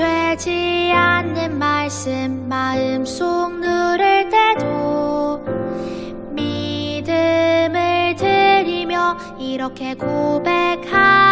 되지 않는 말씀 마음속 누를 때도 믿음을 드리며 이렇게 고백하